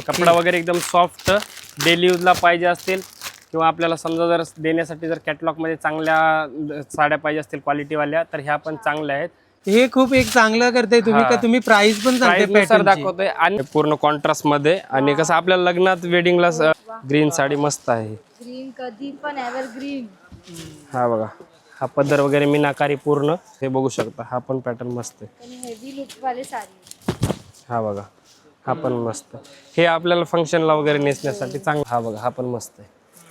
कपडा वगैरे एकदम सॉफ्ट डेली यूजला पाहिजे असतील किंवा आपल्याला समजा जर देण्यासाठी जर कॅटलॉगमध्ये चांगल्या साड्या पाहिजे असतील क्वालिटीवाल्या तर ह्या पण चांगल्या आहेत. हे खूप एक चांगलं करते तुम्ही. का? तुम्ही प्राइस पण. दाखवतोय आणि पूर्ण कॉन्ट्रास्टमध्ये आणि कसं आपल्या लग्नात वेडिंगला ग्रीन साडी मस्त आहे. ग्रीन कधी पण एव्हर ग्रीन हा बघा. हा पदर वगैरे मीनाकारी पूर्ण. हे बघू शकता. हा पण पॅटर्न मस्त आहे. आणि हेवी लुक वाले साडी. हा बघा. हा पण मस्त. हे आपल्याला फंक्शनला वगैरे नेसण्यासाठी चांगला. हा बघा हा पण मस्त आहे.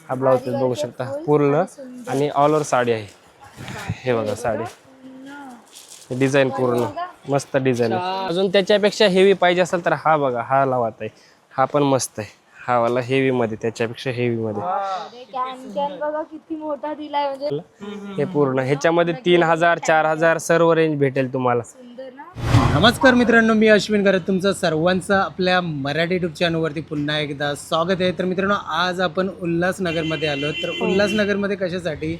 हा ब्लाऊज पीस बघू शकता. पूर्ण आणि ऑल ओव्हर साडी आहे. हे बघा साडी. डिझाईन पूर्ण. मस्त डिझाईन आहे. अजून त्याच्यापेक्षा हेवी पाहिजे असेल तर हा बघा हा लावत आहे. हा पण मस्त आहे. हा वाला हेवी मध्ये त्याच्यापेक्षा हेवी मध्ये. हे पूर्ण. ह्याच्यामध्ये तीन हजार चार हजार सर्व रेंज भेटेल तुम्हाला. नमस्कार मित्रांनो मी अश्विन करत तुमचं सर्वांचं आपल्या मराठी युट्यूब चॅनलवरती पुन्हा एकदा स्वागत आहे. तर मित्रांनो आज आपण उल्हासनगरमध्ये आलो. तर उल्हासनगरमध्ये कशासाठी?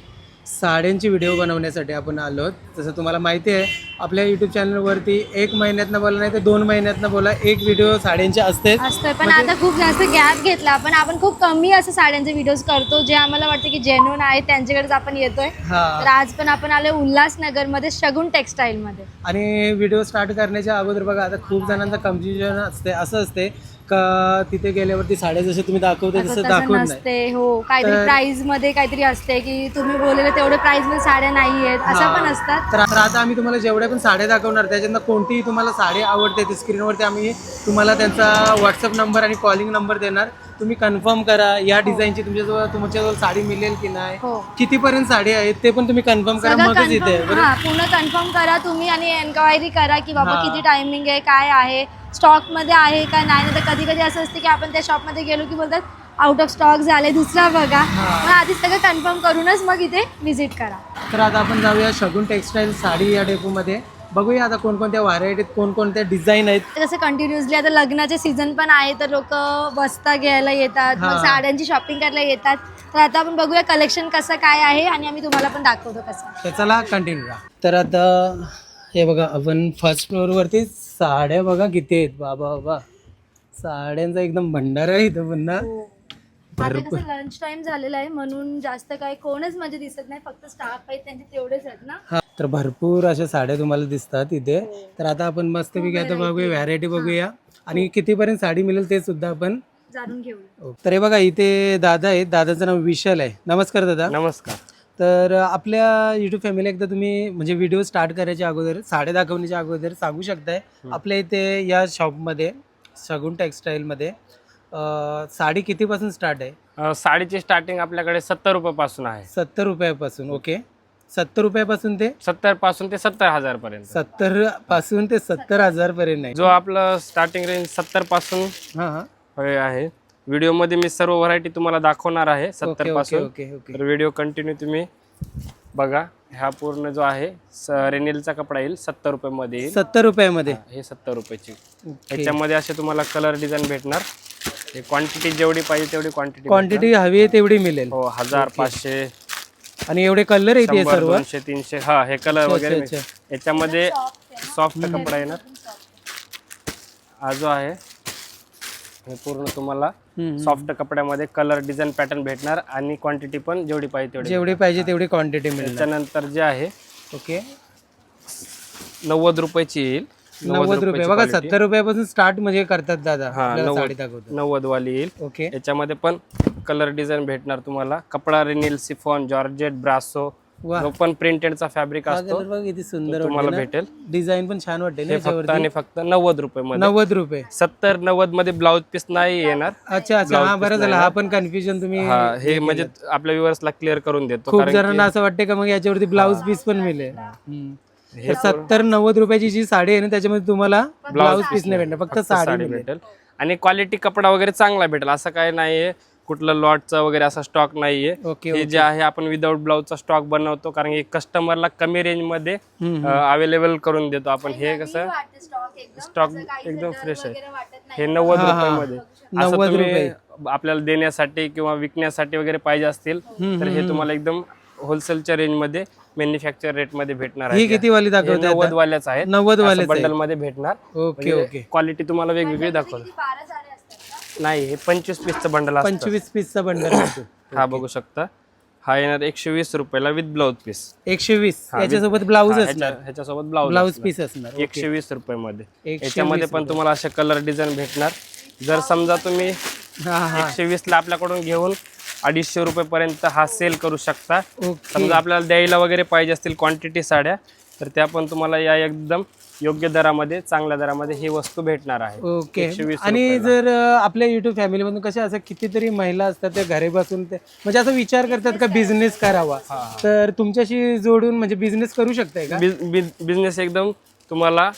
साड्यांची व्हिडिओ बनवण्यासाठी आपण आलो जसं तुम्हाला माहिती आहे आपल्या यूट्यूब चॅनलवरती एक महिन्यातनं बोला नाही तर दोन महिन्यातनं बोला एक व्हिडिओ साड्यांचे असते असतोय. पण आता खूप जास्त गॅप घेतला. पण आपण खूप कमी असं साड्यांचे व्हिडिओज करतो जे आम्हाला वाटतं की जेन्युन आहेत त्यांच्याकडेच आपण येतोय. तर हा आज पण आपण आलोय उल्हासनगरमध्ये शगुन टेक्सटाईल मध्ये. आणि व्हिडिओ स्टार्ट करण्याच्या अगोदर बघा आता खूप जणांचं कन्फ्युजन असते असं असते. का तिथे गेल्यावरती साड्या जसे तुम्ही दाखवते तसं तसं दाखवत नाही. नसते हो. काहीतरी तर- प्राइसमध्ये काहीतरी असते की तुम्ही बोललेले तेवढे प्राइसमध्ये साड्या नाही आहेत असं पण असतात? तर तर आता आम्ही तुम्हाला जेवढ्या पण साड्या दाखवणार त्याच्यातनं कोणतीही तुम्हाला साडी आवडते ते स्क्रीनवरती आम्ही तुम्हाला त्यांचा व्हॉट्सअप नंबर आणि कॉलिंग नंबर देणार. तुम्ही कन्फर्म करा या डिझाईनची तुमच्याजवळ तुमच्याजवळ साडी मिळेल की नाही? हो. कितीपर्यंत साडी आहेत ते पण तुम्ही कन्फर्म करा सगळं मगच इथे कन्फर्म हा पूर्ण कन्फर्म करा तुम्ही आणि एन्क्वायरी करा की बाबा किती टायमिंग आहे काय आहे स्टॉकमध्ये आहे का नाही? तर कधी कधी असं असतं की आपण त्या शॉपमध्ये गेलो की बोलतात आउट ऑफ स्टॉक झाले दुसरा बघा. मग आधीच सगळं कन्फर्म करूनच मग इथे व्हिजिट करा. तर आता आपण जाऊया शगुन टेक्सटाईल साडी या डेपोमध्ये बघूया आता कोणकोणत्या व्हरायटीत कोणकोणत्या डिझाईन आहेत. जसं कंटिन्युअसली आता लग्नाचे सीझन पण आहे तर लोक बस्ता घ्यायला येतात मग हा. साड्यांची शॉपिंग करायला येतात. तर आता आपण बघूया कलेक्शन कसं काय आहे आणि आम्ही तुम्हाला पण दाखवतो कसं तर चला कंटिन्यू तर आता हे बघा आपण फर्स्ट फ्लोअरवरती साड्या बघा किती आहेत. बाबा बाबा. साड्यांचा एकदम भंडार आहे इथं पुन्हा. आता कसं लंच टाइम झालेला आहे म्हणून जास्त काय कोणच म्हणजे दिसत नाही फक्त स्टाफ आहेत त्यांचे तेवढेच आहेत ना. हा तर भरपूर अशा साड्या तुम्हाला दिसतात इथे. तर आता आपण मस्त आता बघूया व्हरायटी बघूया. आणि कितीपर्यंत साडी मिळेल ते सुद्धा आपण जाणून घेऊया तर हे बघा इथे दादा आहेत. दादाचं नाव विशाल आहे. नमस्कार दादा. नमस्कार. तर आपल्या युट्यूब फॅमिली एकदा तुम्ही म्हणजे व्हिडिओ स्टार्ट करायच्या अगोदर साड्या दाखवण्याच्या अगोदर सांगू शकताय. आपल्या इथे या शॉपमध्ये शगुन टेक्सटाईलमध्ये साडी कितीपासून स्टार्ट आहे? अं, साडीची स्टार्टिंग आपल्याकडे सत्तर रुपयापासून आहे. सत्तर रुपयापासून ओके सत्तर रुपयापासून ते? सत्तरपासून ते सत्तर हजार पर्यंत. सत्तरपासून ते सत्तर हजार पर्यंत आहे जो आपलं स्टार्टिंग रेंज सत्तरपासून हा हा. हे आहे. व्हिडिओमध्ये मी सर्व व्हरायटी तुम्हाला दाखवणार आहे ओके सत्तर ओके पासून. ओके ओके तर व्हिडिओ कंटिन्यू तुम्ही बघा. हा पूर्ण जो आहे स- रेनिलचा कपडा येईल सत्तर रुपये मध्ये येईल. सत्तर रुपयामध्ये. हे सत्तर रुपयाची. ओके. त्याच्यामध्ये असे तुम्हाला कलर डिझाईन भेटणार. क्वांटिटी जेवढी पाहिजे तेवढी क्वांटिटी क्वांटिटी हवी आहे तेवढी मिळेल. हो हजार पाचशे. आणि एवढे कलर आहेत शंभर सर्व? दोनशे तीनशे हा हे कलर वगैरे अच्छा. याच्यामध्ये सॉफ्ट कपडा येणार. हा जो आहे. हे पूर्ण तुम्हाला हम्म. सॉफ्ट कपड्यामध्ये कलर डिझाईन पॅटर्न भेटणार आणि क्वांटिटी पण जेवढी पाहिजे तेवढी जेवढी पाहिजे तेवढी क्वांटिटी मिळेल त्याच्यानंतर जे आहे ओके नव्वद रुपयाची येईल. नव्वद रुपये. बघा सत्तर रुपयापासून स्टार्ट म्हणजे करतात दादा. हा, नव्वद. वाली येईल. ओके. याच्यामध्ये पण कलर डिझाईन भेटणार तुम्हाला. कपडा रिनिल सिफॉन जॉर्जेट ब्रासो. पण प्रिंटेडचा फॅब्रिक हा असतो किती सुंदर तुम्हाला भेटेल. डिझाईन पण छान वाटते हे फक्त आणि फक्त नव्वद रुपये मध्ये. नव्वद रुपये. सत्तर नव्वदमध्ये ब्लाउज पीस नाही येणार. अच्छा अच्छा. हा बरं झालं. हा पण कन्फ्युजन तुम्ही हा हे म्हणजे आपल्या व्ह्युअर्सला क्लिअर करून देतो खूप कारण जणांना असं वाटते का मग याच्यावरती ब्लाऊज पीस पण मिळेल? तर सत्तर नव्वद रुपयाची जी साडी आहे ना त्याच्यामध्ये तुम्हाला ब्लाऊज पीस नाही भेटणार फक्त साडी भेटेल. आणि क्वालिटी कपडा वगैरे चांगला भेटेल असं काय नाहीये. कुठलं लॉटचा वगैरे असा स्टॉक नाहीये. हे जे आहे आपण विदाऊट ब्लाऊजचा स्टॉक बनवतो कारण की कस्टमरला कमी रेंजमध्ये अवेलेबल करून देतो आपण. हे कसं स्टॉक एकदम. फ्रेश आहे. हे नव्वद रुपयामध्ये. असं नव्वद तुम्ही आपल्याला देण्यासाठी किंवा विकण्यासाठी वगैरे पाहिजे असतील तर हे तुम्हाला एकदम होलसेलच्या रेंजमध्ये मॅन्युफॅक्चर रेटमध्ये भेटणार ही किती वाली दाखवते नव्वद वाल्याच आहेत. नव्वद वाले बंडलमध्ये भेटणार. Okay okay. क्वालिटी तुम्हाला वेगवेगळी दाखवतो. नाही हे पंचवीस पीसचं बंडल असतं. पंचवीस पीसचा बंडल असतो. हा बघू शकता. हा येणार एकशे वीस रुपयाला विथ ब्लाउज पीस एकशे वीस याच्यासोबत ब्लाऊज असणार. ह्याच्यासोबत ब्लाउज ब्लाऊज पीस असणार. एकशे वीस रुपये मध्ये याच्यामध्ये पण तुम्हाला असे कलर डिझाईन भेटणार. जर समजा तुम्ही एकशे वीस ला आपल्याकडून घेऊन अडीचशे रुपये पर्यंत हा सेल करू शकता. समजा आपल्याला द्यायला वगैरे पाहिजे असतील क्वांटिटी साड्या तर त्या पण तुम्हाला या एकदम योग्य दरामध्ये चांगल्या दरामध्ये ही वस्तू भेटणार आहे. ओके. आणि जर आपल्या युट्यूब फॅमिलीमधून कशा असं कितीतरी महिला असतात त्या घरी बसून ते म्हणजे असं विचार करतात का बिझनेस करावा? तर तुमच्याशी जोडून म्हणजे बिझनेस करू शकताय का? बिझनेस एकदम तुम्हाला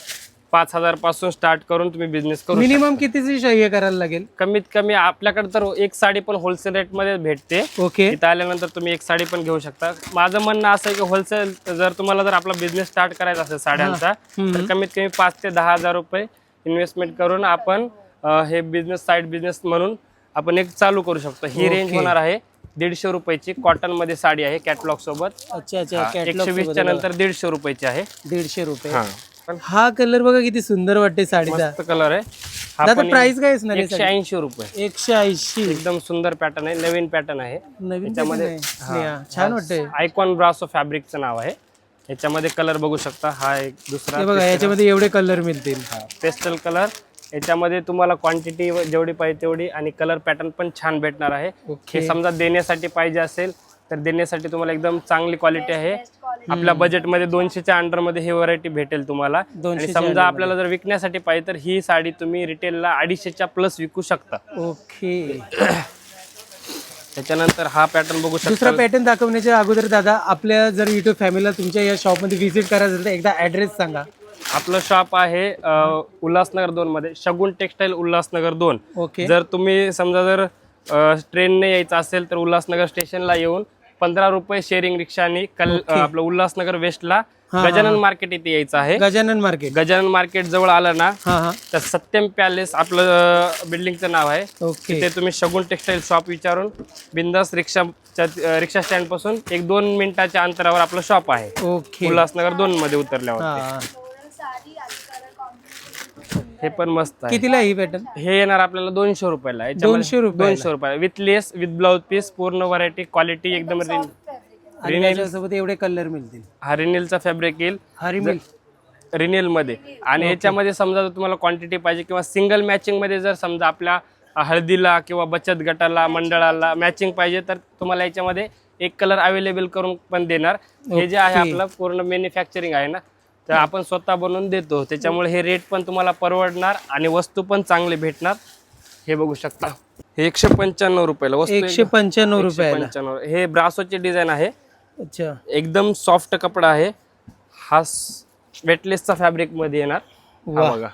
पाच हजारपासून स्टार्ट करून तुम्ही बिझनेस करू मिनिमम कितीची हे करायला लागेल? कमीत कमी आपल्याकडे तर एक साडी पण होलसेल रेटमध्ये भेटते. ओके. इथं आल्यानंतर तुम्ही एक साडी पण घेऊ शकता. माझं म्हणणं असं आहे की होलसेल जर तुम्हाला जर आपला बिझनेस स्टार्ट करायचा असेल साड्यांचा तर कमीत कमी पाच ते दहा हजार रुपये इन्व्हेस्टमेंट करून आपण हे बिझनेस साईड बिझनेस म्हणून आपण एक चालू करू शकतो. ही रेंज होणार आहे दीडशे रुपयाची कॉटनमध्ये साडी आहे कॅटलॉग सोबत. अच्छा अच्छा एकशे वीसच्या नंतर दीडशे रुपयाची आहे. दीडशे रुपये. हा कलर बघा किती सुंदर वाटते साडीचा. मस्त कलर आहे. हा दादा प्राइस काय असणार एकशे ऐंशी रुपये. एकशे ऐंशी. एकदम सुंदर पॅटर्न आहे नवीन पॅटर्न आहे. नवीन छान वाटतंय. आयकॉन ब्रासो फॅब्रिकचं नाव आहे. याच्यामध्ये कलर बघू शकता हा एक दुसरा बघा याच्यामध्ये एवढे कलर मिळतील. पेस्टल कलर याच्यामध्ये तुम्हाला क्वांटिटी जेवढी पाहिजे तेवढी आणि कलर पॅटर्न पण छान भेटणार आहे. हे समजा देण्यासाठी पाहिजे असेल तर देण्यासाठी तुम्हाला एकदम चांगली क्वालिटी आहे. आपल्या बजेटमध्ये दोनशेच्या अंडरमध्ये ही व्हरायटी भेटेल तुम्हाला. आणि दोनशेच्या समजा आपल्याला जर विकण्यासाठी पाहिजे तर ही साडी तुम्ही रिटेलला अडीचशेच्या प्लस विकू शकता. ओके. त्याच्यानंतर हा पॅटर्न बघू शकता. दुसरा पॅटर्न दाखवण्याच्या अगोदर दादा आपल्या जर युट्यूब फॅमिलीला तुमच्या या शॉपमध्ये व्हिजिट करायचं असेल तर एकदा ऍड्रेस सांगा. आपलं शॉप आहे उल्हासनगर दोन मध्ये शगुन टेक्सटाईल उल्हासनगर दोन. ओके. जर तुम्ही समजा जर ट्रेनने यायचं असेल तर उल्हासनगर स्टेशनला येऊन पंधरा रुपये शेअरिंग रिक्षाने कल आपलं उल्हासनगर वेस्टला गजानन मार्केट इथे यायचं आहे. गजानन मार्केट गजानन मार्केट जवळ आलं ना तर सत्यम पॅलेस आपलं बिल्डिंगचं नाव आहे. तिथे तुम्ही शगुन टेक्सटाईल शॉप विचारून बिंदास रिक्षाच्या अ, रिक्षा स्टँडपासून एक दोन मिनिटाच्या अंतरावर आपलं शॉप आहे. उल्हासनगर दोन मध्ये उतरल्यावर हा हे पण मस्त आहे. कितीला ही पॅटर्न हे येणार आपल्याला दोनशे रुपयाला. याच्यामध्ये- दोनशे रुपयाला? दोनशे रुपयाला. With lace with blouse piece पूर्ण व्हरायटी क्वालिटी एकदम रिन- आणि त्याच्यासोबत एवढे कलर मिळतील. हा रिनेलचा फॅब्रिक येईल. हरी रिनेल मध्ये आणि याच्यामध्ये समजा जर तुम्हाला क्वांटिटी पाहिजे किंवा सिंगल मॅचिंगमध्ये जर समजा आपल्या हळदीला किंवा बचत गटाला मंडळाला मॅचिंग पाहिजे तर तुम्हाला याच्यामध्ये एक कलर अवेलेबल करून पण देणार. हे जे आहे. आपलं पूर्ण मॅन्युफॅक्चरिंग आहे ना तर आपण स्वतः बनवून देतो. त्याच्यामुळे हे रेट पण तुम्हाला परवडणार आणि वस्तू पण चांगली भेटणार. हे बघू शकता. हे एकशे पंच्याण्णव रुपयाला वस्तू एकशे पंच्याण्णव रुपयाला. पंच्याण्णव. हे ब्रासोची डिझाईन आहे. अच्छा. एकदम सॉफ्ट कपडा आहे. हा वेटलेसचा फॅब्रिकमध्ये येणार. हा. बघा.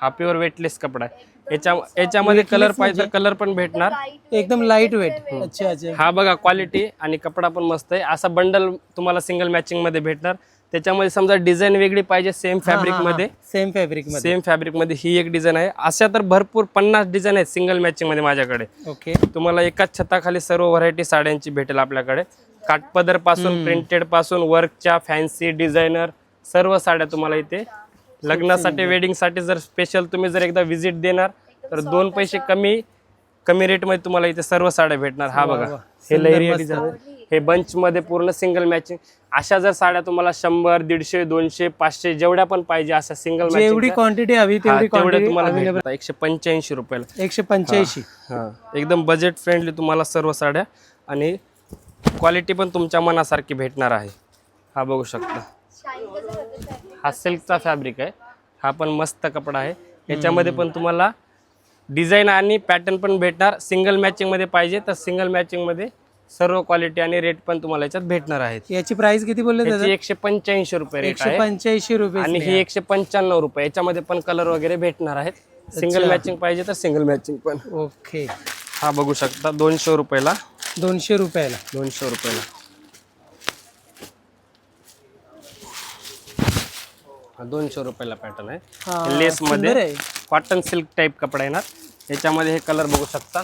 हा प्युअर वेटलेस कपडा आहे. याच्या याच्यामध्ये कलर पाहिजे तर कलर पण भेटणार. एकदम लाइट वेट अच्छा अच्छा. हा बघा क्वालिटी आणि कपडा पण मस्त आहे. असा बंडल तुम्हाला सिंगल मॅचिंगमध्ये भेटणार. त्याच्यामध्ये समजा डिझाईन वेगळी पाहिजे सेम फॅब्रिकमध्ये सेम फॅब्रिक सेम फॅब्रिकमध्ये ही एक डिझाईन आहे. अशा तर भरपूर पन्नास डिझाईन आहेत सिंगल मॅचिंगमध्ये माझ्याकडे. ओके. तुम्हाला एकाच छताखाली सर्व व्हरायटी साड्यांची भेटेल आपल्याकडे. काठपदरपासून प्रिंटेडपासून वर्कच्या फॅन्सी डिझायनर सर्व साड्या तुम्हाला इथे. लग्नासाठी वेडिंगसाठी जर स्पेशल तुम्ही जर एकदा व्हिजिट देणार तर दोन पैसे कमी कमी रेटमध्ये तुम्हाला इथे सर्व साड्या भेटणार. हा बघा. हे लहरी डिझाईन हे बंच मध्ये पूर्ण सिंगल मॅचिंग अशा जर साड्या तुम्हाला शंभर दीडशे दोनशे पाचशे जेवढ्या पण पाहिजे अशा सिंगल जेवढी क्वांटिटी हवी तेवढी क्वांटिटी तुम्हाला एकशे पंच्याऐंशी रुपयाला. एकशे पंच्याऐंशी. हा एकदम बजेट फ्रेंडली तुम्हाला सर्व साड्या. आणि क्वालिटी पण तुमच्या मनासारखी भेटणार आहे. हा बघू शकता. हा सिल्कचा फॅब्रिक आहे. हा पण मस्त कपडा आहे. याच्यामध्ये पण तुम्हाला डिझाईन आणि पॅटर्न पण भेटणार. सिंगल मॅचिंगमध्ये पाहिजे तर सिंगल मॅचिंगमध्ये सर्व क्वालिटी आणि रेट पण तुम्हाला याच्यात भेटणार आहेत. याची प्राइस किती बोलले एकशे पंच्याऐंशी रुपये एकशे पंच्याऐंशी रुपये आणि ही एकशे पंच्याण्णव रुपये. याच्यामध्ये पण कलर वगैरे भेटणार आहेत. सिंगल मॅचिंग पाहिजे तर सिंगल मॅचिंग पण. ओके हा बघू शकता दोनशे रुपयाला. दोनशे रुपयाला. दोनशे रुपयाला. दोनशे रुपयाला पॅटर्न आहे. लेस मध्ये. कॉटन सिल्क टाईप कपडा येणार. याच्यामध्ये हे कलर बघू शकता.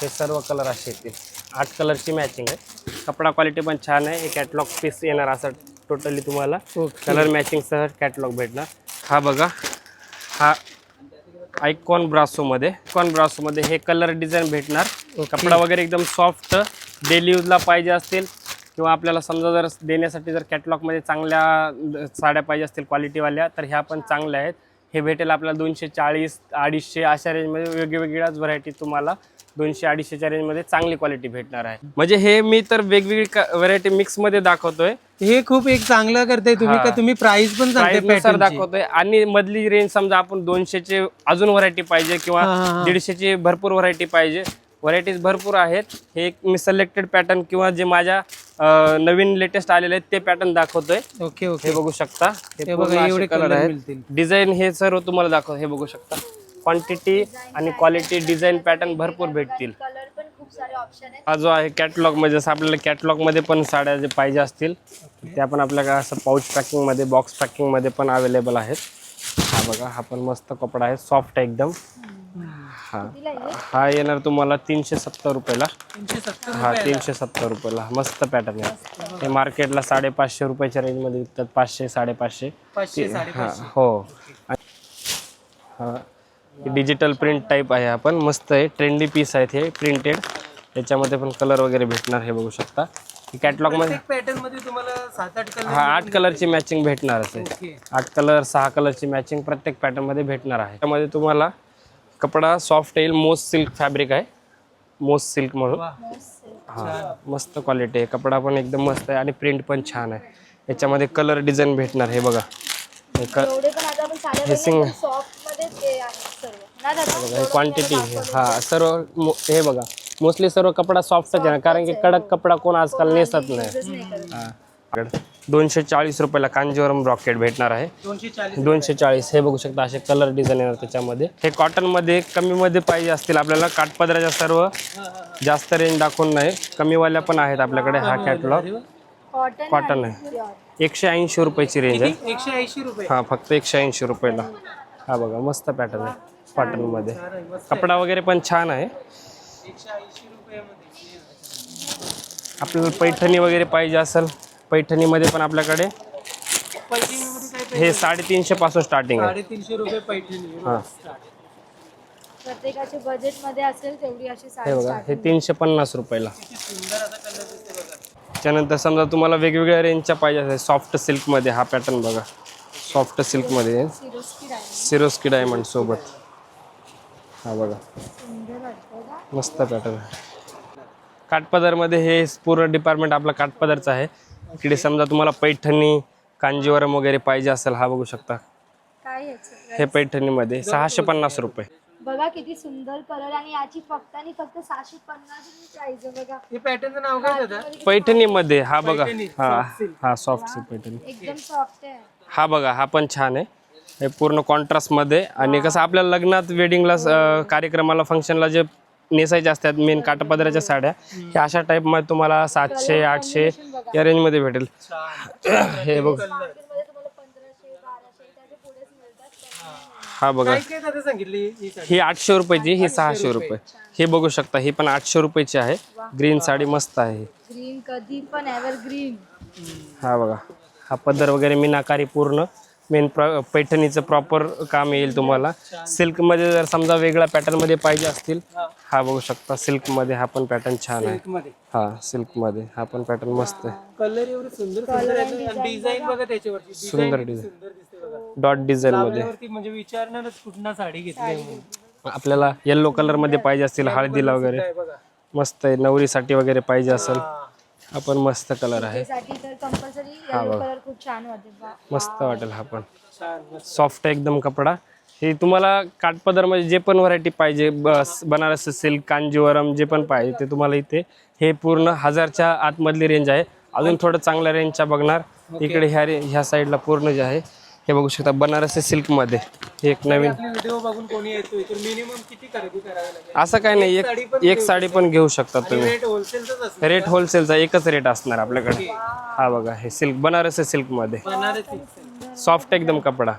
हे सर्व कलर असे येतील आठ कलरची मॅचिंग आहे. कपडा क्वालिटी पण छान आहे. हे कॅटलॉग पीस येणार असं टोटली तुम्हाला. कलर मॅचिंग सह कॅटलॉग भेटणार. हा बघा. हा आयकॉन ब्रासोमध्ये आयकॉन ब्रासोमध्ये हे कलर डिझाईन भेटणार. कपडा वगैरे एकदम सॉफ्ट डेली यूजला पाहिजे असतील किंवा आपल्याला समजा जर देण्यासाठी जर कॅटलॉगमध्ये चांगल्या साड्या पाहिजे असतील क्वालिटीवाल्या तर ह्या पण चांगल्या आहेत. हे भेटेल आपल्याला दोनशे चाळीस अडीचशे अशा रेंजमध्ये वेगवेगळ्याच व्हरायटी तुम्हाला दोनशे अडीचशेच्या रेंजमध्ये चांगली क्वालिटी भेटणार आहे. म्हणजे हे मी तर वेगवेगळी व्हरायटी मिक्समध्ये दाखवतोय. हे खूप एक चांगलं करताय तुम्ही. का तुम्ही प्राइस पण ची? दाखवतोय. आणि मधली रेंज समजा आपण दोनशेचे अजून व्हरायटी पाहिजे किंवा. दीडशेची भरपूर व्हरायटी पाहिजे. व्हरायटीज भरपूर आहेत. हे एक मी सिलेक्टेड पॅटर्न किंवा जे माझ्या नवीन लेटेस्ट आलेले आहेत ते पॅटर्न दाखवतोय. ओके हे ओके बघू शकता. हे बघा, एवढे कलर आहेत. डिझाईन हे सर्व तुम्हाला दाखव हे बघू शकता. क्वांटिटी आणि क्वालिटी डिझाईन पॅटर्न भरपूर भेटतील. पण हा जो आहे कॅटलॉगमध्ये जसं आपल्याला कॅटलॉगमध्ये पण साड्या जे पाहिजे असतील ते आपण आपल्याकडे असं पाऊच पॅकिंगमध्ये बॉक्स पॅकिंगमध्ये पण अवेलेबल आहेत. हा बघा हा पण मस्त कपडा आहे सॉफ्ट आहे एकदम. हा हे? येणार तुम्हाला तीनशे सत्तर रुपयाला. हा तीनशे सत्तर रुपयाला. मस्त पॅटर्न आहे. हे मार्केटला साडेपाचशे रुपयाच्या रेंजमध्ये विकतात पाचशे साडेपाचशे. पाचशे हा साडेपाचशे. हो. हा डिजिटल प्रिंट टाईप आहे आपण. मस्त आहे. ट्रेंडी पीस आहेत हे. प्रिंटेड याच्यामध्ये पण कलर वगैरे भेटणार हे बघू शकता. कॅटलॉगमध्ये पॅटर्नमध्ये तुम्हाला सात आठ कलर हा आठ कलरची मॅचिंग भेटणारच आहे ओके. आठ कलर सहा कलरची मॅचिंग प्रत्येक पॅटर्नमध्ये भेटणार आहे. त्यामध्ये तुम्हाला कपडा सॉफ्ट येईल मोस्ट सिल्क फॅब्रिक आहे. मोस्ट सिल्क म्हणून. हा मस्त क्वालिटी आहे. कपडा पण एकदम मस्त आहे आणि प्रिंट पण छान आहे. याच्यामध्ये कलर डिझाईन भेटणार हे बघा. हे क एवढे पण आता आपण साड्या सिंग- बघा हे क्वांटिटी हा सर्व मो- हे बघा मोस्टली सर्व कपडा सॉफ्टच आहे ना कारण की कडक कपडा कोण आजकाल नेसत नाही. हा. दोनशे चाळीस रुपयाला कांजीवरम रॉकेट भेटणार आहे. दोनशे चाळीस दोनशे चाळीस हे बघू शकता असे कलर डिझाईन येणार त्याच्यामध्ये. हे कॉटनमध्ये कमीमध्ये पाहिजे असतील आपल्याला काठपदराच्या सर्व जास्त रेंज दाखवून नाही. कमीवाल्या पण आहेत आपल्याकडे हा कॅटलॉग कॉटन कॉटन आहे. एकशे ऐंशी रुपयाची रेंज आहे. एकशे ऐंशी रुपये. हा फक्त एकशे ऐंशी रुपयाला. हा बघा मस्त पॅटर्न आहे. कॉटनमध्ये कपडा वगैरे पण छान आहे. आपल्याला पैठणी वगैरे पाहिजे असेल पैठणीमध्ये पण आपल्याकडे. हे साडेतीनशे पासून स्टार्टिंग आहे. साडेतीनशे रुपये पैठणी हा. प्रत्येकाचे बजेटमध्ये असेल तेवढी अशी हे बघा हे तीनशे पन्नास रुपयाला. किती सुंदर असा कलर दिसते बघा. त्यानंतर समजा तुम्हाला वेगवेगळ्या रेंजच्या पाहिजे असेल सॉफ्ट सिल्कमध्ये हा पॅटर्न बघा. सॉफ्ट सिल्कमध्ये सिरोस्की डायमंड सोबत. हा बघा मस्त पॅटर्न आहे. काठपदरमध्ये हे पूर्ण डिपार्टमेंट आपला काठपदरचं आहे. इकडे समजा तुम्हाला पैठणी कांजीवरम वगैरे पाहिजे असेल हा बघू शकता. हे पैठणीमध्ये सहाशे पन्नास रुपये. बघा किती सुंदर कलर आणि याची फक्त आणि फक्त सहाशे पन्नास आहे बघा. हे पॅटर्नचं नाव काय दादा? पैठणीमध्ये हा बघा. पैठणी, हा. हा सॉफ्ट पैठणी. एकदम सॉफ्ट आहे. हा बघा हा पण छान आहे. हे पूर्ण कॉन्ट्रास्टमध्ये आणि कसं आपल्याला लग्नात वेडिंगला कार्यक्रमाला फंक्शनला जे नेसायचे असतात मेन काठापदराच्या साड्या ह्या अशा टाईपमध्ये तुम्हाला सातशे आठशे या रेंजमध्ये भेटेल. हे बघ. हा बघा. काय काय दादा सांगितली ही साडी? ही आठशे रुपयाची ही सहाशे रुपये. हे बघू शकता ही पण आठशे रुपयाची आहे. ग्रीन साडी मस्त आहे. ग्रीन कधी पण एव्हर ग्रीन हा बघा. हा पदर वगैरे मीनाकारी पूर्ण. मेन प्र पैठणीचं प्रॉपर काम येईल तुम्हाला. सिल्कमध्ये जर समजा वेगळ्या पॅटर्नमध्ये पाहिजे असतील हा. बघू शकता. सिल्कमध्ये हा पण पॅटर्न छान आहे. हा सिल्कमध्ये हा पण पॅटर्न मस्त आहे. कलर एवढे सुंदर सुंदर आहेत आणि डिझाईन बघा. त्याच्यावरची सुंदर डिझाईन डिझाईन सुंदर दिसते बघा. डॉट डिझाईनमध्ये म्हणजे विचारणारच कुठनं साडी घेतली म्हणून. आपल्याला येल्लो कलरमध्ये पाहिजे असतील हळदीला वगैरे. काय बघा. मस्त आहे. नवरीसाठी वगैरे पाहिजे असेल. हा. पण मस्त कलर आहे. साठी तर कंपल्सरी येलो कलर खूप छान वाटेल बा. मस्त वाटेल हा पण. सॉफ्ट एकदम कपडा. हे तुम्हाला काठपदरमध्ये जे पण व्हरायटी पाहिजे बस बनारस सिल्क कांजीवरम जे पण पाहिजे ते तुम्हाला इथे हे पूर्ण हजारच्या आतमधली रेंज आहे. अजून थोडं चांगल्या रेंजच्या बघणार. इकडे ह्या रे ह्या साईडला पूर्ण जे आहे हे बघू शकता बनारसी सिल्कमध्ये एक नवीन आपली व्हिडिओ बघून कोणी येतोय तर मिनिमम किती खरेदी करावी लागेल? असं काही नाही एक एक साडी पण घेऊ शकता. तुम्ही. रेट होलसेलच असणार. रेट होलसेलचा एकच रेट असणार आपल्याकडे. हा बघा हे सिल्क बनारसी सिल्कमध्ये. बनारसी. सॉफ्ट एकदम कपडा.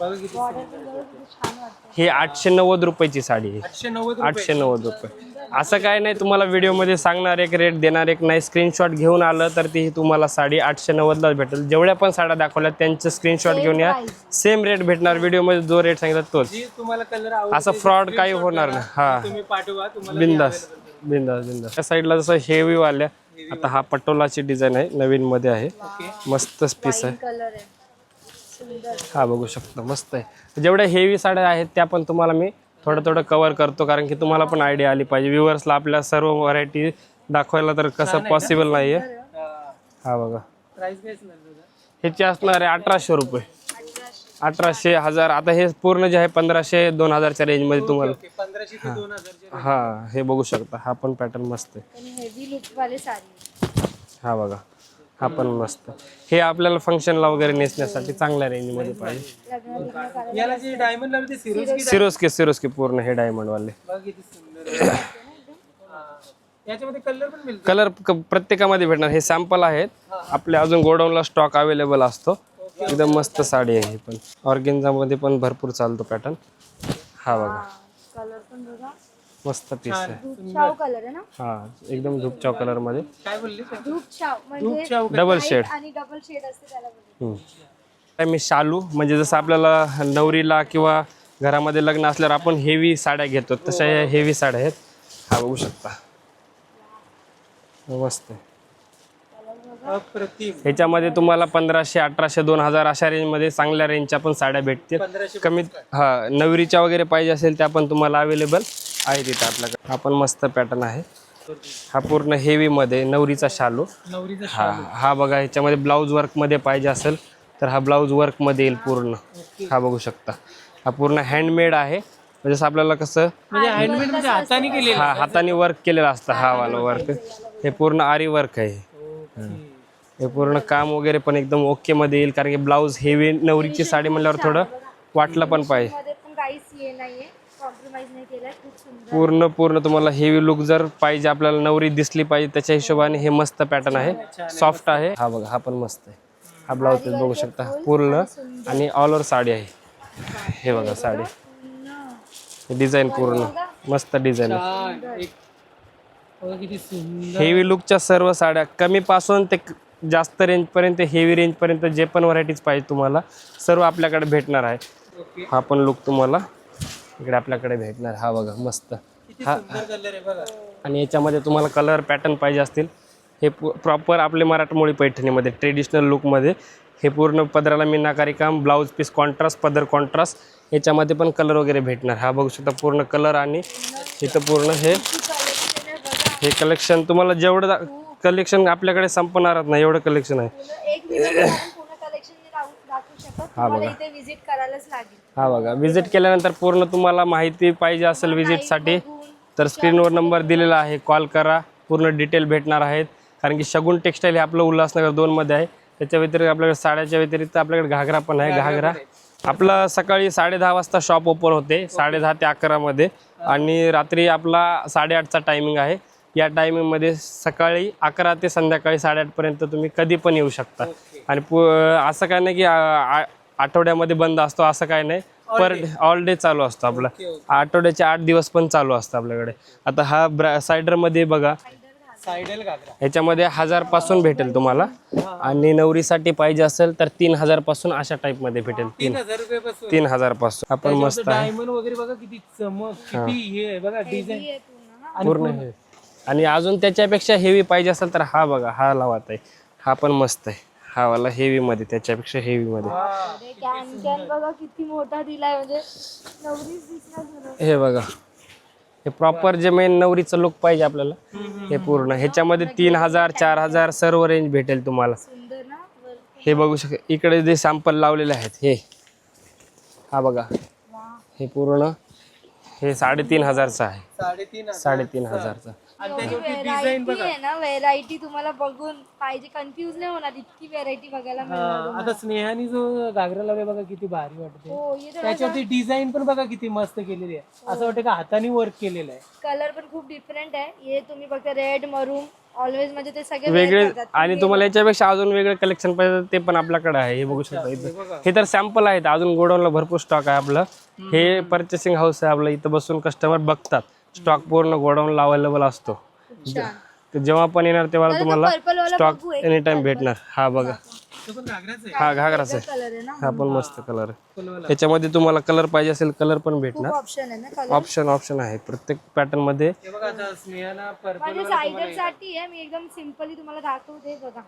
बघा किती सुंदर. ही आठशे नव्वद रुपयाची साडी आहे. आठशे नव्वद आठशे नव्वद रुपये. असं काय नाही तुम्हाला व्हिडिओमध्ये सांगणार एक रेट देणार एक नाही. स्क्रीनशॉट घेऊन आलं तर ती तुम्हाला साडी आठशे नव्वदला भेटेल. जेवढ्या पण साड्या दाखवल्या त्यांचे स्क्रीनशॉट घेऊन या. सेम रेट भेटणार व्हिडिओमध्ये जो रेट सांगितला तोच. जी तुम्हाला असं फ्रॉड काही होणार नाही. हा. तुम्ही पाठवा तुम्हाला बिंदास बिंदास बिंदास. त्या साईडला जसं हेवी वाल्या. आता हा पटोलाची डिझाइन आहे नवीन मध्ये आहे. मस्त पीस आहे. कलर आहे. सुंदर. हा बघू शकता मस्त आहे. जेवढ्या हेवी साड्या आहेत त्या पण तुम्हाला मी थोडं थोडं कव्हर करतो कारण की तुम्हाला पण आयडिया आली पाहिजे. व्ह्युअर्सला आपल्या सर्व व्हरायटी दाखवायला तर कसं पॉसिबल नाही आहे हा. बघा? ह्याची असणार आहे अठराशे रुपये. अठराशे हजार. आता हे पूर्ण जे आहे पंधराशे दोन हजारच्या रेंजमध्ये तुम्हाला. हा. हे बघू शकता. हा पण पॅटर्न मस्त आहे. आणि हेवी लुक वाले साडी. हा बघा. हा पण मस्त. हे आपल्याला फंक्शनला वगैरे नेसण्यासाठी चांगल्या रेंजमध्ये पाहिजे. लग्न बिग्न करायला याला जे डायमंड लावले ते सिरोज सिरोस्के सिरोस्के पूर्ण हे डायमंड वाले. बघा किती सुंदर आहे. हा. याच्यामध्ये कलर पण मिळतो. कलर प्रत्येकामध्ये भेटणार. हे सॅम्पल आहेत. आपल्या अजून गोडाऊनला स्टॉक अवेलेबल असतो. एकदम मस्त साडी आहे ही पण. ऑर्गेन्झामध्ये पण भरपूर चालतो पॅटर्न हा बघा. कलर पण बघा. मस्त पीस आहे. धूप छाव कलर आहे ना? हा एकदम धूपचाव कलरमध्ये. काय बोलले? धूप छाव म्हणजे शाहू डबल शेड आणि डबल शेड असते त्याला. काय मी शालू म्हणजे जसं आपल्याला नवरीला किंवा घरामध्ये लग्न असल्यावर आपण हेवी साड्या घेतो तशा या हेवी साड्या आहेत. हा बघू शकता. मस्त आहे. अप्रतिम. ह्याच्यामध्ये तुम्हाला पंधराशे अठराशे दोन हजार अशा रेंजमध्ये चांगल्या रेंजच्या पण साड्या भेटतील. पंधराशे कमीत हा नवरीच्या वगैरे पाहिजे असेल त्या पण तुम्हाला अवेलेबल आहे तिथं आपल्याकडे. हा पण मस्त पॅटर्न आहे. हा पूर्ण हेवीमध्ये नवरीचा शालू. नवरीचा हा हा बघा ह्याच्यामध्ये ब्लाऊज वर्कमध्ये पाहिजे असेल तर हा ब्लाऊज वर्कमध्ये येईल पूर्ण. हा बघू शकता. हा पूर्ण हँडमेड आहे. म्हणजे जसं आपल्याला कसं म्हणजे हँडमेड म्हणजे हाताने केलेलं हा हाताने वर्क केलेलं असतं हा वाला वर्क हे पूर्ण आरी वर्क आहे. हे पूर्ण काम वगैरे पण एकदम ओके मध्ये येईल कारण की ब्लाऊज हेवी नवरीची साडी म्हणल्यावर थोडं वाटलं पण पाहिजे. मध्ये पण काहीच नाहीये कॉम्प्रोमाइज नाही केलाय खूप सुंदर. पूर्ण पूर्ण तुम्हाला हेवी लुक जर पाहिजे आपल्याला नवरी दिसली पाहिजे त्याच्या हिशोबाने हे मस्त पॅटर्न आहे. सॉफ्ट आहे हा बघा हा पण मस्त आहे. हा ब्लाऊज तुम्ही बघू शकता. पूर्ण आणि ऑल ओव्हर साडी आहे. हे बघा साडी. डिझाईन पूर्ण. मस्त डिझाईन हेवी लुकच्या सर्व साड्या कमीपासून ते क- जास्त रेंजपर्यंत हेवी रेंजपर्यंत जे पण व्हरायटीज पाहिजे तुम्हाला सर्व आपल्याकडे भेटणार आहे. हा पण लुक तुम्हाला इकडे आपल्याकडे भेटणार. हा बघा मस्त. किती सुंदर कलर आहे बघा. आणि याच्यामध्ये तुम्हाला कलर पॅटर्न पाहिजे असतील. हे प्रॉपर आपले मराठमोळी पैठणीमध्ये ट्रेडिशनल लुकमध्ये हे पूर्ण पदराला मीनाकारी काम ब्लाऊज पीस कॉन्ट्रास्ट पदर कॉन्ट्रास्ट याच्यामध्ये पण कलर वगैरे भेटणार. हा बघू शकता पूर्ण कलर आणि इथं पूर्ण हे हे कलेक्शन तुम्हाला जेवढं कलेक्शन आपल्याकडे संपणारच नाही एवढं कलेक्शन आहे पूर्ण एक video मध्ये आपण पूर्ण कलेक्शन शकत तुम्हाला इथे विजिट करायलाच लागेल. हा बघा. विजिट केल्यानंतर पूर्ण तुम्हाला माहिती पाहिजे असेल विजिटसाठी तर स्क्रीनवर नंबर दिलेला आहे. कॉल करा. पूर्ण डिटेल भेटणार आहेत. कारण की शगुन टेक्स्टाईल हे आपलं उल्हासनगर दोनमध्ये आहे. त्याच्या व्यतिरिक्त आपल्याकडे साड्याच्या व्यतिरिक्त आपल्याकडे घागरा पण आहे. घागरा आपलं सकाळी साडे दहा वाजता शॉप ओपन होते. साडे दहा ते अकरामध्ये आणि रात्री आपला साडेआठचा टायमिंग आहे. या टायमिंगमध्ये सकाळी अकरा ते संध्याकाळी साडेआठपर्यंत तुम्ही कधी पण येऊ शकता. आणि पु असं काय नाही की आठवड्यामध्ये बंद असतो असं काय नाही. पर डे ऑल डे चालू असतो आपला. आठवड्याचे आठ दिवस पण चालू असतं आपल्याकडे. आता हा ब्रा सायडरमध्ये बघा. ह्याच्यामध्ये हजारपासून भेटेल तुम्हाला. आणि नवरीसाठी पाहिजे असेल तर तीन हजारपासून अशा टाईपमध्ये भेटेल. तीन तीन हजारपासून. तीन हजारपासून आपण मस्त आहे. डायमंड वगैरे बघा किती चमक किती आहे बघा डिझाईन पूर्ण आणि अजून त्याच्यापेक्षा हेवी पाहिजे असेल तर हा बघा हा लावत आहे. हा पण मस्त आहे. हा वाला हेवी मध्ये त्याच्यापेक्षा हेवी मध्ये. अरे कॅन कॅन बघा किती मोठा दिलाय म्हणजे नवरीच दिसणार जरा. हे बघा. हे प्रॉपर जे मेन नवरीचं लुक पाहिजे आपल्याला हे पूर्ण. ह्याच्यामध्ये तीन हजार चार हजार सर्व रेंज भेटेल तुम्हाला. सुंदर ना वर- हे बघू शक इकडे जे सॅम्पल लावलेले आहेत हे. हा बघा. वा. हे पूर्ण हे साडेतीन हजारचं आहे. साडेतीन हजारचं. आणि एवढी त्याच्यावरती डिझाईन व्हेरायटी बघा. आहे ना व्हेरायटी तुम्हाला बघून पाहिजे. कन्फ्युज नाही होणार इतकी व्हेरायटी बघायला मिळणार हा, आता स्नेहाने जो घागरा लावलाय बघा किती भारी वाटते. हो हे त्याच्यावरती डिझाईन पण बघा किती मस्त केलेली आहे. असं वाटतं का हाताने वर्क केलेलं आहे. कलर पण खूप डिफरंट आहे. हे तुम्ही बघता रेड मरून ऑलवेज म्हणजे ते सगळे वेगळे wear करतात. आणि तुम्हाला याच्यापेक्षा अजून वेगळे कलेक्शन पाहिजे तर ते पण आपल्याकडे आहे. हे बघू शकता. इथं हे तर सॅम्पल आहेत. अजून गोडाऊनला भरपूर स्टॉक आहे आपलं. हे पर्चेसिंग हाऊस आहे आपलं. इथं बसून कस्टमर बघतात. स्टॉक पूर्ण गोडाऊन अवेलेबल असतो. तर जेव्हा पण येणार तेव्हा तुम्हाला स्टॉक एनी टाइम भेटणार. हा बघा. तो पण घागराच आहे. हा घागराच आहे. कलर आहे ना? हा पण मस्त कलर आहे. फुलवाला. याच्यामध्ये तुम्हाला कलर पाहिजे असेल कलर पण भेटणार. ऑप्शन आहे ना कलर ऑप्शन ऑप्शन आहे. प्रत्येक पॅटर्नमध्ये हे बघा आता स्नेहाला पर्पल माझ्या सायडरसाठी आहे. मी एकदम सिम्पली तुम्हाला दाखवते. बघा.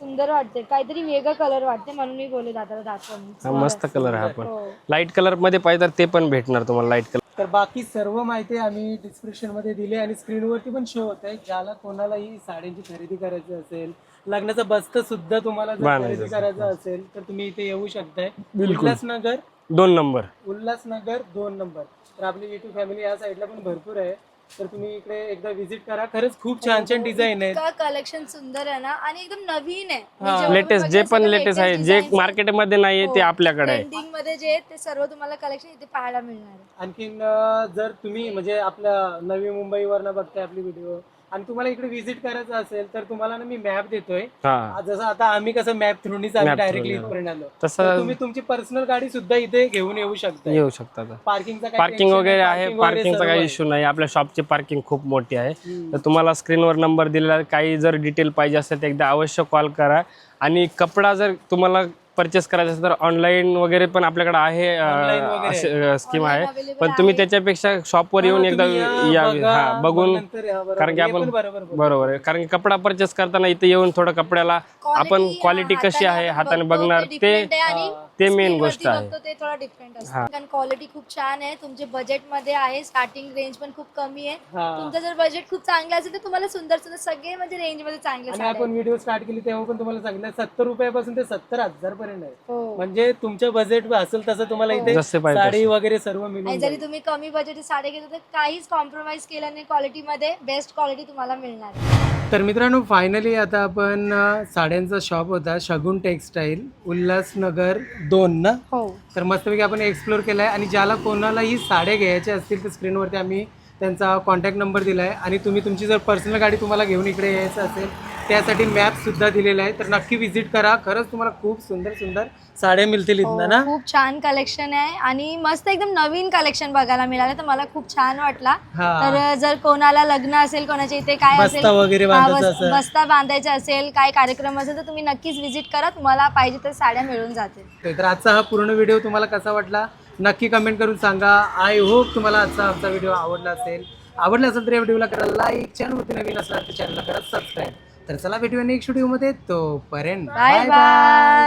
सुंदर वाटते काहीतरी वेगळं कलर वाटते म्हणून मी बोलले दादाला दाखव हा मस्त कलर आहे. हा पण. हो. लाइट कलरमध्ये पाहिजे तर ते पण भेटणार तुम्हाला लाइट कलर तर बाकी सर्व माहिती आम्ही डिस्क्रिप्शनमध्ये दिली आणि स्क्रीनवरती पण शो होत आहे ज्याला कोणालाही साड्यांची खरेदी करायची असेल लग्नाचं बस्त सुद्धा तुम्हाला जर बांधायचं खरेदी करायचं असेल तर तुम्ही इथे येऊ शकताय. उल्हासनगर. दोन नंबर. उल्हासनगर दोन नंबर. तर आपली युट्यूब फॅमिली या साईडला पण भरपूर आहे. तर तुम्ही इकडे एकदा व्हिजिट करा. खरंच खूप छान छान डिझाईन आहेत. इतकं कलेक्शन सुंदर आहे ना आणि एकदम नवीन आहे. लेटेस्ट जे पण लेटेस्ट आहे जे मार्केटमध्ये नाही आहे ते आपल्याकडे आहे. ट्रेंडिंगमध्ये जे आहेत ते सर्व तुम्हाला कलेक्शन इथे पाहायला मिळणार आहे. आणखीन अं, जर तुम्ही म्हणजे आपल्या नवी मुंबईवरनं बघताय आपली व्हिडिओ आणि तुम्हाला इकडे व्हिजिट करायचं असेल तर तुम्हाला ना मी मॅप देतोय. हा. जसं आता आम्ही कसं मॅप थ्रूनीच आम्ही Map डायरेक्टली through, इथपर्यंत आलो. तसं तुम्ही तुमची पर्सनल गाडी सुद्धा इथे घेऊन येऊ शकता येऊ शकतात पार्किंगचा पार्किंग वगैरे आहे पार्किंगचा काही इश्यू नाही. आपल्या शॉपची पार्किंग खूप मोठी आहे. तर तुम्हाला स्क्रीनवर नंबर दिलेला आहे. काही जर डिटेल पाहिजे असेल तर एकदा अवश्य कॉल करा. आणि कपडा जर तुम्हाला परचेस करायचा असेल तर ऑनलाईन वगैरे पण आपल्याकडे आहे स्कीम आहे. पण तुम्ही त्याच्यापेक्षा शॉपवर येऊन एकदा या हा बघून. कारण की आपण पण बरोबर आहे. कारण की कपडा परचेस करताना इथे येऊन थोडं कपड्याला आपण क्वालिटी कशी आहे हाताने बघणार ते ते मेन गोष्ट वरती आहे. बघतो ते थोडा डिफरंट असतं. कारण क्वालिटी खूप छान आहे. तुमचे बजेटमध्ये आहे. स्टार्टिंग रेंज पण खूप कमी आहे. हा. तुमचं जर बजेट खूप चांगलं असेल तर तुम्हाला सुंदर सुंदर सगळे म्हणजे रेंजमध्ये चांगले आपण व्हिडिओ स्टार्ट केली तेव्हा पण तुम्हाला सांगितलं सत्तर रुपयापासून ते सत्तर हजार पर्यंत आहे. हो. म्हणजे तुमचं बजेट असेल तसं तुम्हाला इथे साडी वगैरे सर्व आणि मिळून जरी तुम्ही कमी बजेट साडे घेतो तर काहीच कॉम्प्रोमाइज केलं नाही क्वालिटी मध्ये. बेस्ट क्वालिटी तुम्हाला मिळणार आहे. तर मित्रांनो फायनली आता आपण साड्यांचा शॉप होता शगुन टेक्सटाईल उल्हासनगर दोन ना? हो. तर मस्तपैकी आपण एक्सप्लोर केला आहे आणि ज्याला कोणालाही साड्या घ्यायच्या असतील तर स्क्रीनवरती आम्ही त्यांचा कॉन्टॅक्ट नंबर दिला आहे आणि तुम्ही तुमची जर पर्सनल गाडी तुम्हाला घेऊन इकडे यायचं असेल त्यासाठी मॅपसुद्धा दिलेला आहे. तर नक्की व्हिजिट करा. खरंच तुम्हाला खूप सुंदर सुंदर साड्या मिळतील इथनं ना? खूप छान कलेक्शन आहे आणि मस्त एकदम नवीन कलेक्शन बघायला मिळालं तर मला खूप छान वाटला. हा. तर जर कोणाला लग्न असेल कोणाच्या इथे काय असेल बस्ता वगैरे हा, बांधायचा बस- असेल. बस्ता बांधायचा असेल काय कार्यक्रम असेल तर तुम्ही नक्कीच व्हिजिट करा. तुम्हाला पाहिजे तर साड्या मिळून जातील. तर आजचा हा पूर्ण व्हिडिओ तुम्हाला कसा वाटला? नक्की कमेंट करून सांगा. आय होप तुम्हाला आजचा आमचा व्हिडिओ आवडला असेल. आवडला असेल तर या व्हिडिओला करा लाईक चॅनलवरती नवीन असणार तर चॅनलला करा सबस्क्राईब तर चला भेटूया नेक्स्ट व्हिडिओमध्ये तोपर्यंत. Bye bye